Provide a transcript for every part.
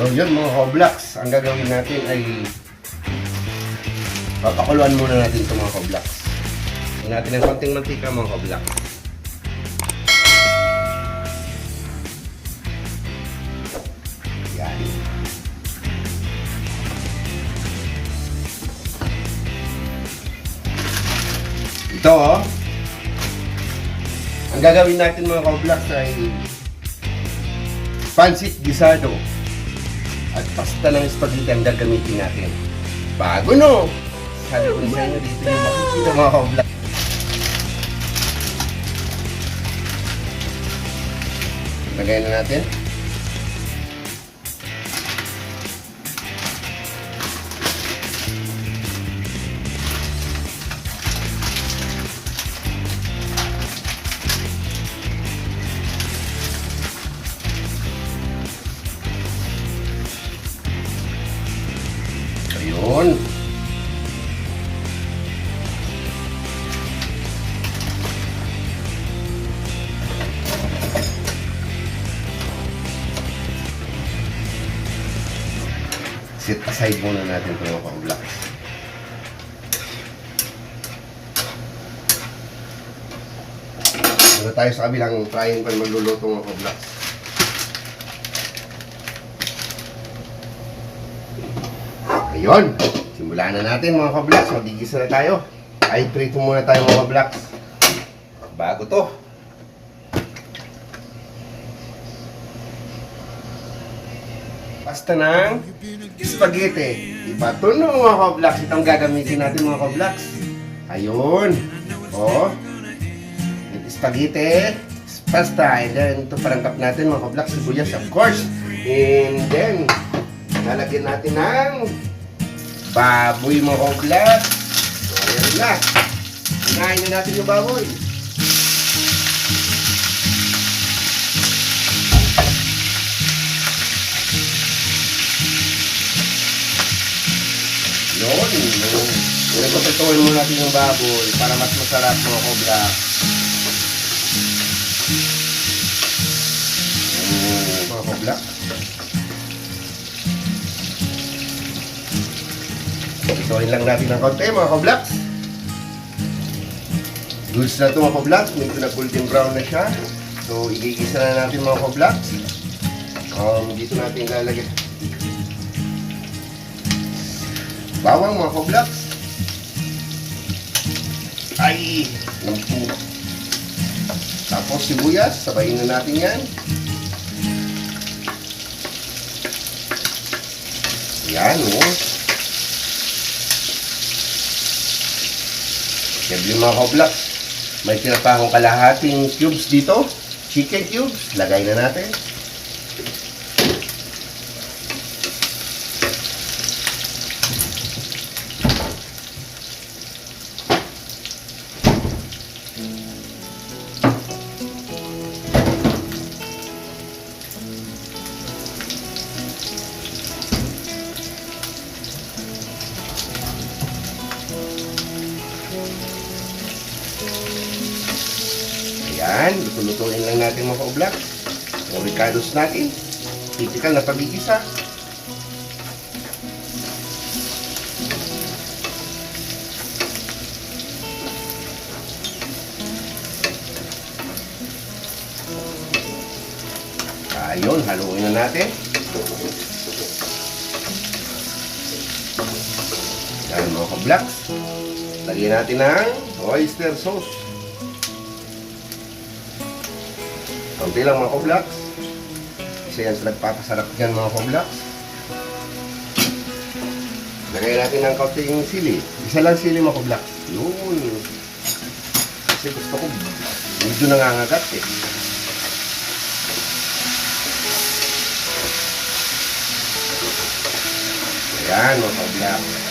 So yun mga koblaks, ang gagawin natin ay papakuluan muna natin itong mga koblaks. Lagyan natin ng konting mantika mga koblaks. Yan. Ito oh. Ang gagawin natin mga koblaks ay pancit gisado at pasta ng spaghetti ang gagamitin natin. Bago no! Sabi ko sa inyo, dito yung makikita mga kablak. Lagay na natin. Sit aside muna natin ito mga ka-blocks. Muna tayo sa kabilang frying pan magluluto mga ka-blocks. Ayun. Simulan na natin mga ka-blocks. Magigisa na tayo. Ay, prito muna tayo mga ka-blocks. Bago to. Pasta ng spaghetti. Iba to no mga ka-blocks. Itong gagamitin natin mga ka-blocks. Ayun. Oh. Yung Spaghetti. Pasta. And then, ito parangkap natin mga ka-blocks. Sibuyas, of course. And then, lalagyan natin ng baboy mga ka-blocks. So, ayan na. Unahin na natin yung baboy. Yun, yun. Pinagpapituin mo natin yung baboy para mas masarap mga kobra. Mm, mga kobra. Pituin lang natin ng konti mga kobra. Goods na ito mga kobra. Medyo na golden brown na siya. So, igigisa na natin mga kobra. Um, dito natin lalagyan bawang mga koblaks. Ay, lampu. Tapos sibuyas, sabayin na natin yan. Yan, oh. Siyempre mga koblaks, may tinapa akong kalahating cubes dito. Chicken cubes, lagay na natin. Mga ka-oblak. Yung ricados natin. Typical na pagigisa. Ayun, haluin na natin. Yan mga ka-blacks. Lagyan natin ng oyster sauce. Kunti lang mga koblaks. Isa yan sa nagpapasarap dyan mga koblaks. Lagay natin ng kaunting sili. Isa lang sili mga koblaks. Yun. Kasi gusto ko medyo nangangagat eh. Ayan mga koblaks.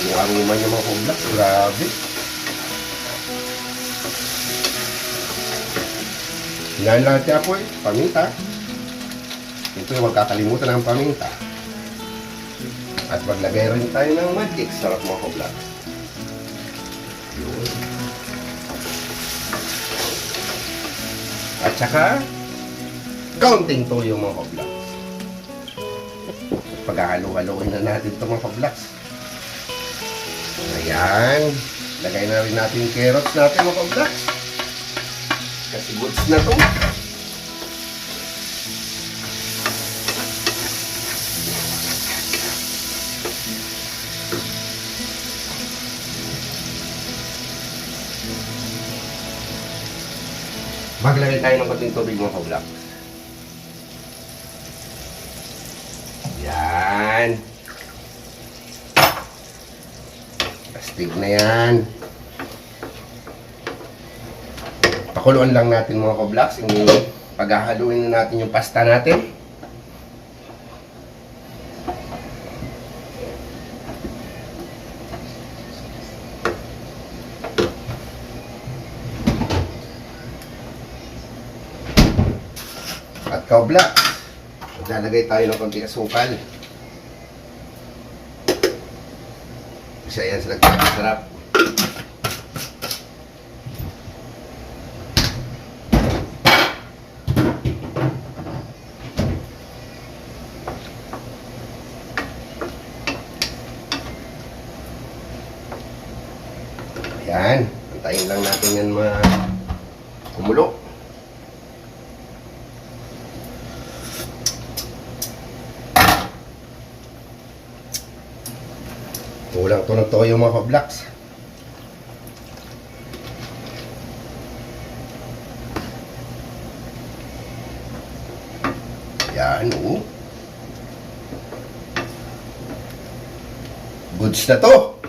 Mukhang naman yung mga kublak. Grabe. Hinahin lang natin apoy. Paminta. Ito huwag kakalimutan ng paminta. At maglagay rin tayo ng magic. Sarap mga. Yun. At saka, counting toyo mga kablaks. Paghahalo-haloin na natin ito mga kablaks. Ayan. Lagay na rin natin yung carrots natin mga kablaks. Kasi goods na to. Maglagay tayo ng konting tubig mga kablak. Yan. Astig na yan. Pakuluan lang natin mga kablaks. Paghahaluin na natin yung pasta natin. At kaubla, maglalagay tayo ng konting asukal. Isa yan sa nagpapasarap. Ayan, antayin lang natin yan ma Kulang to ng toyo mga kablaks. Yan, oo. Goods na to.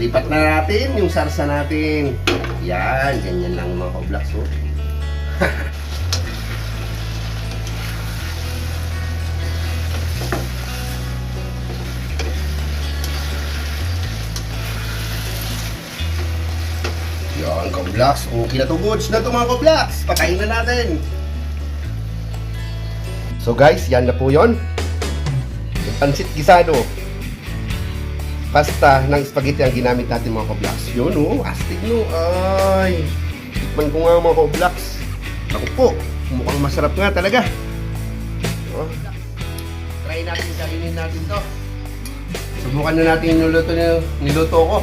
Lipat na natin yung sarsa natin. Yan, ganyan lang mga kablaks. Oh. Yan, kablaks. Okay na to, goods na to mga kablaks. Patayin na natin. So guys, yan na po yon. Pansit gisado pasta ng spaghetti ang ginamit natin mga kablaks. Yun oh, astig no. Ay, tikman ko nga mga kablaks. Ako po, mukhang masarap nga talaga. Oh. Try natin, kainin natin to. Subukan na natin yung niluto, niluto ko.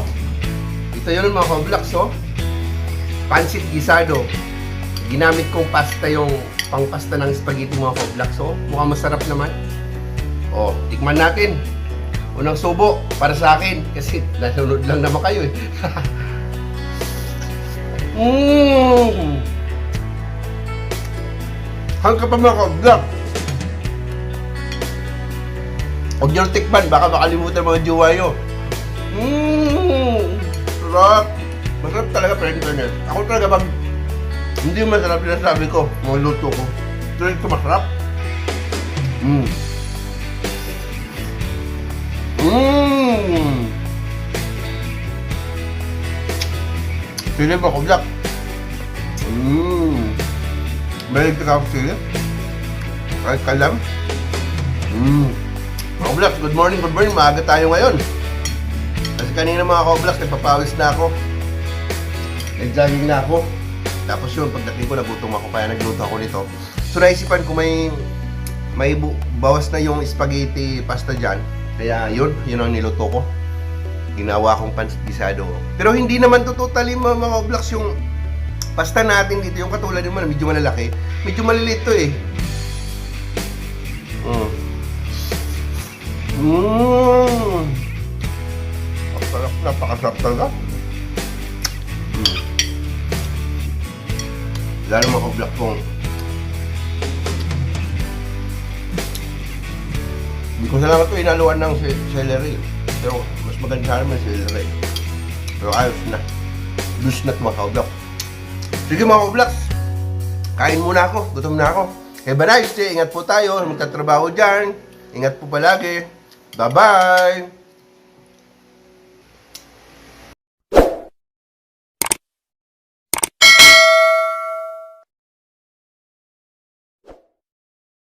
Ito yun mga kablaks oh. Pansit gisado. Ginamit kong pasta yung pangpasta ng spaghetti mga kablaks oh. Mukhang masarap naman. Oh, tikman natin. Unang subo para sa akin kasi nanonood lang naman kayo eh. Mmm! Hangka pa mga kablak. Huwag niyo tikman, baka makalimutan mga jowa nyo. Mmm! Sarap! Masarap talaga pero internet. Ako talaga pag hindi masarap yung sabi ko, mga luto ko. Ito masarap. Mmm! Mmm! Sili ba kubyak? Mmm! Mahilig ka ako sili? Kahit kalam? Mmm! Mga good morning, good morning. Maaga tayo ngayon. Kasi kanina mga kublaks, nagpapawis na ako. Nag-jogging na ako. Tapos yun, pagdating ko, nagutom ako, kaya nagluto ako nito. So naisipan ko may may bawas na yung spaghetti pasta dyan. Kaya yun, yun ang niluto ko. Ginawa kong pansisado. Pero hindi naman to totally mga, mga blocks yung pasta natin dito. Yung katulad naman, medyo malalaki. Medyo maliliit to eh. Mm. Mmm! Ang sarap, napakasarap talaga. Mm. Lalo mga ka-block kong Hindi ko na lang ito inaluan ng ce- celery. Pero mas maganda sana may celery. Pero ayos na. Loose na ito mga kaublak. Sige mga kaublak. Kain muna ako. Gutom na ako. Have a nice day. Ingat po tayo. Magtatrabaho dyan. Ingat po palagi. Bye-bye.